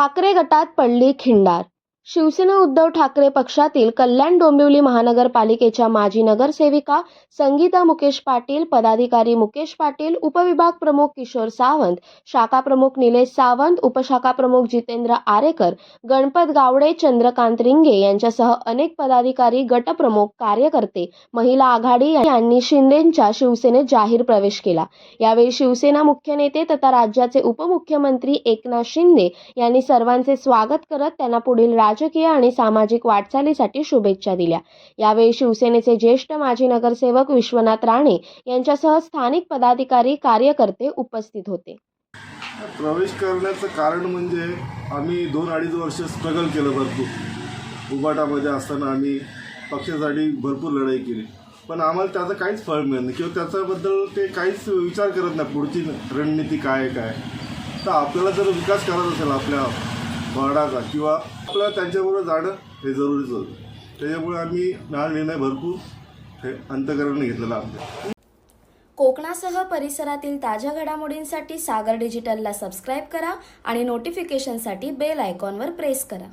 ठाकरे गटात पडली खिंडार शिवसेना उद्धव ठाकरे पक्षातील कल्याण डोंबिवली महानगरपालिकेच्या माजी नगरसेविका संगीता मुकेश पाटील पदाधिकारी मुकेश पाटील उपविभाग प्रमुख किशोर सावंत शाखा प्रमुख निलेश सावंत उपशाखा प्रमुख जितेंद्र आरेकर गणपत गावडे चंद्रकांत रिंगे यांच्यासह अनेक पदाधिकारी गटप्रमुख कार्यकर्ते महिला आघाडी यांनी शिंदेंच्या शिवसेनेत जाहीर प्रवेश केला. यावेळी शिवसेना मुख्य नेते तथा राज्याचे उपमुख्यमंत्री एकनाथ शिंदे यांनी सर्वांचे स्वागत करत त्यांना पुढील राजकीय आणि सामाजिक वाटचालीसाठी शुभेच्छा दिल्या. यावेळी शिवसेनेचे ज्येष्ठ माजी नगरसेवक विश्वनाथ राणे यांच्यासह स्थानिक पदाधिकारी कार्यकर्ते उपस्थित होते. प्रवेश करण्याचं कारण म्हणजे आम्ही दोन अडीच वर्ष स्ट्रगल केलं भरपूर. उबाटामध्ये असताना आम्ही पक्षासाठी भरपूर लढाई केली. पण आम्हाला त्याचं काहीच फळ मिळत नाही किंवा त्याच्याबद्दल ते काहीच विचार करत नाही पुढची रणनीती काय आहे काय तर आपल्याला जर विकास करायचा असेल आपल्या वार्डाचा किंवा आपल्याला त्यांच्याबरोबर जाणं हे जरुरीच होतं. त्याच्यामुळे आम्ही हा निर्णय भरपूर हे अंतकरणाने घेतलेला आमच्या. कोकणासह परिसरातील ताज्या घडामोडींसाठी सागर डिजिटलला सबस्क्राईब करा आणि नोटिफिकेशनसाठी बेल आयकॉनवर प्रेस करा.